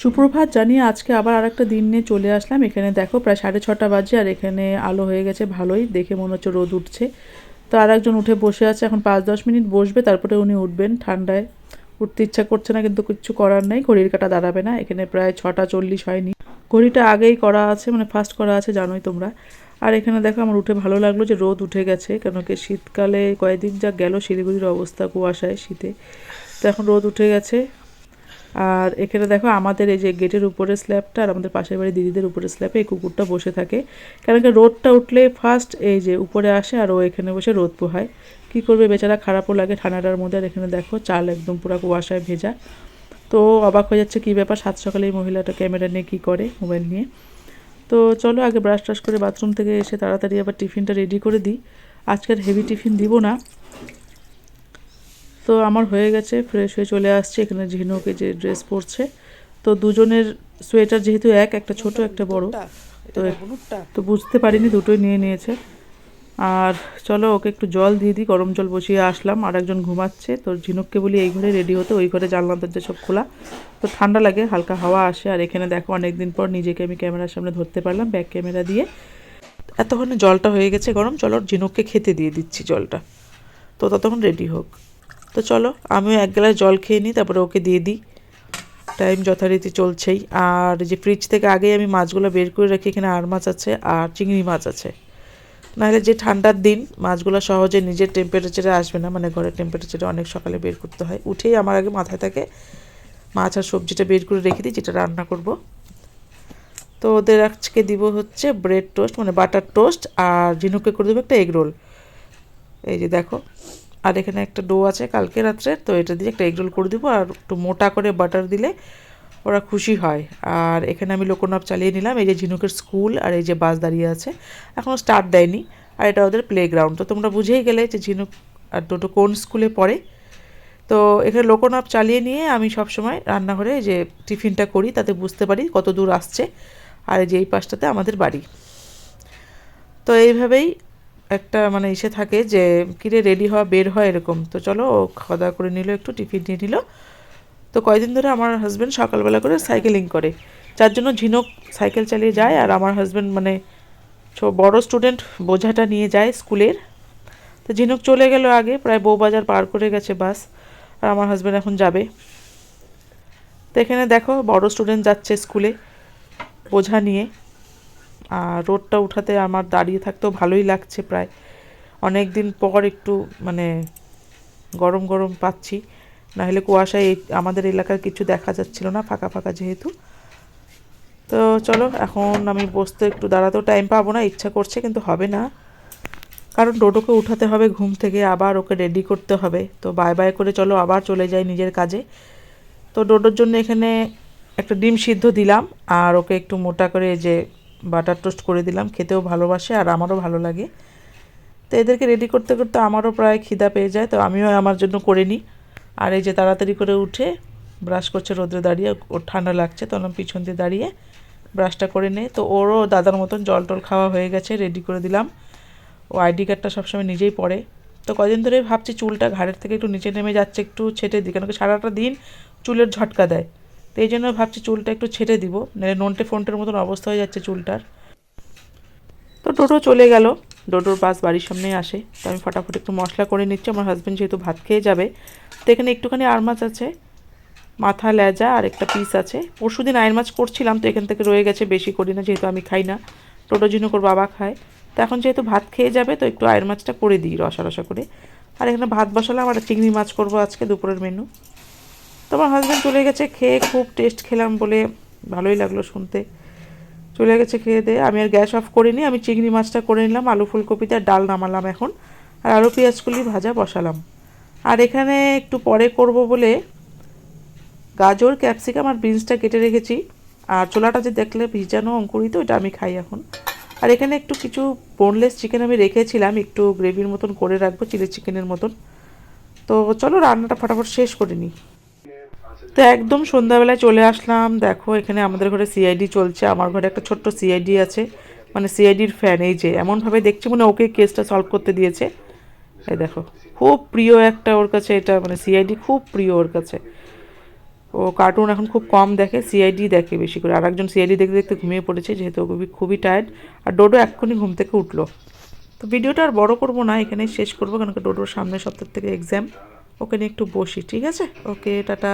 সুপ্রভাত, জানিয়ে আজকে আবার আরেকটা দিন নিয়ে চলে আসলাম। এখানে দেখো প্রায় সাড়ে ছটা বাজে আর এখানে আলো হয়ে গেছে ভালোই। দেখে মনে হচ্ছে রোদ উঠছে। তো আর একজন উঠে বসে আছে, এখন পাঁচ দশ মিনিট বসবে, তারপরে উনি উঠবেন। ঠান্ডায় উঠতে ইচ্ছা করছে না, কিন্তু কিছু করার নেই। ঘড়ির কাটা দাঁড়াবে না। এখানে প্রায় ছটা চল্লিশ হয়নি। ঘড়িটা আগেই করা আছে মানে ফার্স্ট করা আছে, জানোই তোমরা। আর এখানে দেখো আমার উঠে ভালো লাগল যে রোদ উঠে গেছে কেন কি শীতকালে কয়েকদিন যা গেল শিলিগুড়ির অবস্থা কুয়াশায়, শীতে। তো এখন রোদ উঠে গেছে। আর এখানে দেখো আমাদের এই যে গেটের উপরে স্ল্যাবটা আর আমাদের পাশের বাড়ি দিদিদের উপরে স্ল্যাবে এই কুকুরটা বসে থাকে। কেন কি রোদটা উঠলে ফার্স্ট এই যে উপরে আসে আর ও এখানে বসে রোদ পোহায়। কী করবে বেচারা? খারাপও লাগে ঠান্ডাটার মধ্যে। আর এখানে দেখো চাল একদম পুরো কুয়াশায় ভেজা। তো অবাক হয়ে যাচ্ছে কী ব্যাপার? সাত সকালে এই মহিলাটা ক্যামেরা নিয়ে কী করে মোবাইল নিয়ে? তো চলো আগে ব্রাশ ট্রাশ করে বাথরুম থেকে এসে তাড়াতাড়ি আবার টিফিনটা রেডি করে দিই। আজকের হেভি টিফিন দিব না। তো আমার হয়ে গেছে ফ্রেশ হয়ে চলে আসছে। এখানে ঝিনুকে যে ড্রেস পরছে। তো দুজনের সোয়েটার যেহেতু এক একটা ছোট একটা বড়। তো তো বুঝতে পারিনি দুটোই নিয়ে নিয়েছে। আর চলো ওকে একটু জল দিয়ে দিই গরম জল বসিয়ে আসলাম। আর একজন ঘুমাচ্ছে। তো ঝিনুককে বলি এই ঘরে রেডি হতে ওই ঘরে জানলাম দরজা সব খোলা। তো ঠান্ডা লাগে হালকা হাওয়া আসে। আর এখানে দেখো অনেকদিন পর নিজেকে আমি ক্যামেরার সামনে ধরতে পারলাম ব্যাক ক্যামেরা দিয়ে। এতক্ষণে জলটা হয়ে গেছে গরম। চলো ঝিনুককে খেতে দিয়ে দিচ্ছি জলটা। তো ততক্ষণ রেডি হোক। তো চলো, আমিও এক গ্লাস জল খেয়ে নিই, তারপরে ওকে দিয়ে দিই। টাইম যথারীতি চলছেই। আর যে ফ্রিজ থেকে আগেই আমি মাছগুলো বের করে রাখি, এখানে আর মাছ আছে আর চিংড়ি মাছ আছে। নাহলে যে ঠান্ডার দিন, মাছগুলো সহজে নিজের টেম্পারেচারে আসবে না মানে ঘরের টেম্পারেচারে অনেক সকালে বের করতে হয়। উঠেই আমার আগে মাথায় থাকে, মাছ আর সবজিটা বের করে রেখে দিই, যেটা রান্না করব। তো ওদের আজকে দিব হচ্ছে ব্রেড টোস্ট মানে বাটার টোস্ট আর ঝিনুককে করে দেবো একটা এগ রোল এই যে দেখো আর এখানে একটা ডো আছে কালকে রাত্রে, তো এটা দিয়ে একটা এগ রোল করে দিব আর একটু মোটা করে বাটার দিলে ওরা খুশি হয়। আর এখানে আমি লোকনাপ চালিয়ে নিলাম, এই যে ঝিনুকের স্কুল আর এই যে বাস দাঁড়িয়ে আছে। এখনও স্টার্ট দেয়নি আর এটা ওদের প্লে গ্রাউন্ড তো তোমরা বুঝেই গেলে যে ঝিনুক আর দুটো কোন স্কুলে পড়ে। তো এখানে লোকনাপ চালিয়ে নিয়ে আমি সবসময় রান্নাঘরে যে টিফিনটা করি, তাতে বুঝতে পারি কত দূর আসছে। আর এই যে এই পাশটাতে আমাদের বাড়ি। তো এইভাবেই একটা মানে ইসে থাকে যে, কিরে রেডি হওয়া, বের হয় এরকম। তো চলো ও খাওয়া দাওয়া করে নিল, একটু টিফিন নিয়ে নিল। তো কয়দিন ধরে আমার হাজব্যান্ড সকালবেলা করে সাইকেলিং করে। যার জন্য ঝিনুক সাইকেল চালিয়ে যায় আর আমার হাজব্যান্ড মানে বড় স্টুডেন্ট বোঝাটা নিয়ে যায় স্কুলের। তো ঝিনুক চলে গেল আগে, প্রায় বউবাজার পার করে গেছে বাস আর আমার হাজব্যান্ড এখন যাবে। তো এখানে দেখো বড় স্টুডেন্ট যাচ্ছে স্কুলে বোঝা নিয়ে। আর রোদটা উঠাতে আমার দাঁড়িয়ে থাকতেও ভালোই লাগছে প্রায়। অনেক দিন পর একটু মানে গরম গরম পাচ্ছি। নাহলে কুয়াশায় আমাদের এলাকার কিছু দেখা যাচ্ছিল না, ফাঁকা ফাঁকা যেহেতু। তো চলো, এখন আমি বসতে একটু দাঁড়াতেও টাইম পাবো না, ইচ্ছা করছে কিন্তু হবে না। কারণ ডোডোকে উঠাতে হবে ঘুম থেকে, আবার ওকে রেডি করতে হবে। তো বাই বাই করে চলো, আবার চলে যাই নিজের কাজে। তো ডোডোর জন্য এখানে একটা ডিম সিদ্ধ দিলাম, আর ওকে একটু মোটা করে যে বাটার টোস্ট করে দিলাম, খেতেও ভালোবাসে আর আমারও ভালো লাগে। তো এদেরকে রেডি করতে করতে আমারও প্রায় খিদা পেয়ে যায়, তো আমিও আমার জন্য করে নিই। আর এই যে তাড়াতাড়ি করে উঠে ব্রাশ করছে রোদ্রে দাঁড়িয়ে ওর ঠান্ডা লাগছে তখন পিছন দিয়ে দাঁড়িয়ে ব্রাশটা করে নেই। তো ওরও দাদার মতন জল টল খাওয়া হয়ে গেছে রেডি করে দিলাম। ও আইডি কার্ডটা সবসময় নিজেই পড়ে। তো কদিন ধরে ভাবছি চুলটা ঘাড়ের থেকে একটু নিচে নেমে যাচ্ছে, একটু ছেটে দিই, কেন সারাটা দিন চুলের ঝটকা দেয়। এই জন্য ভাবছি চুলটা একটু ছেটে দিব নন্টে ফন্টের মতন অবস্থা হয়ে যাচ্ছে চুলটার। তো টোটো চলে গেল ডোডোর বাস বাড়ির সামনেই আসে। তো আমি ফটাফট একটু মশলা করে নিচ্ছি, আমার হাজব্যান্ড যেহেতু ভাত খেয়ে যাবে, তো এখানে একটুখানি আর মাছ আছে, মাথা, লেজা আর একটা পিস আছে। পরশু দিন আয়ের মাছ করছিলাম, তো এখান থেকে রয়ে গেছে, বেশি করি না, যেহেতু আমি খাই না। টোটো ঝিনুকোর বাবা খায়। তো এখন যেহেতু ভাত খেয়ে যাবে, তো একটু আয়ের মাছটা করে দিই রসা রসা করে। আর এখানে ভাত বসালাম, আর চিংড়ি মাছ করব আজকে, দুপুরের মেনু তো আমার হাজব্যান্ড চলে গেছে, খেয়ে খুব টেস্ট খেলাম বলে ভালোই লাগল শুনতে। চলে গেছে খেয়ে দিয়ে, আমি আর গ্যাস অফ করিনি, আমি চিংড়ি মাছটা করে নিলাম, আলু ফুলকপিতে আর ডাল নামালাম এখন। আর আলু পেঁয়াজগুলি ভাজা বসালাম। আর এখানে একটু পরে করব বলে গাজর, ক্যাপসিকাম আর বিনসটা কেটে রেখেছি। আর ছোলাটা যে দেখলে ভিজানো অঙ্কুরিত ওটা আমি খাই এখন। আর এখানে একটু কিছু বোনলেস চিকেন আমি রেখেছিলাম, একটু গ্রেভির মতন করে রাখব চিলি চিকেনের মতন। তো চলো রান্নাটা ফটাফট শেষ করে নিই। তো একদম সন্ধ্যাবেলায় চলে আসলাম। দেখো, এখানে আমাদের ঘরে সিআইডি চলছে। আমার ঘরে একটা ছোট্ট সিআইডি আছে। মানে সিআইডির ফ্যান এই যে, এমনভাবে দেখছি মানে ওকে কেসটা সলভ করতে দিয়েছে। এই দেখো, খুব প্রিয় একটা ওর কাছে এটা। মানে সিআইডি খুব প্রিয় ওর কাছে। ও কার্টুন এখন খুব কম দেখে সিআইডি দেখে বেশি করে। আর একজন সিআইডি দেখতে দেখতে ঘুমিয়ে পড়েছে, যেহেতু ও খুবই খুবই টায়ার্ড আর ডোডো এক্ষুনি ঘুম থেকে উঠল। তো ভিডিওটা আর বড় করব না, এখানেই শেষ করব কারণ ডোডোর সামনের সপ্তাহ থেকে এক্সাম ওকে নিয়ে একটু বসি ঠিক আছে? Okay tata.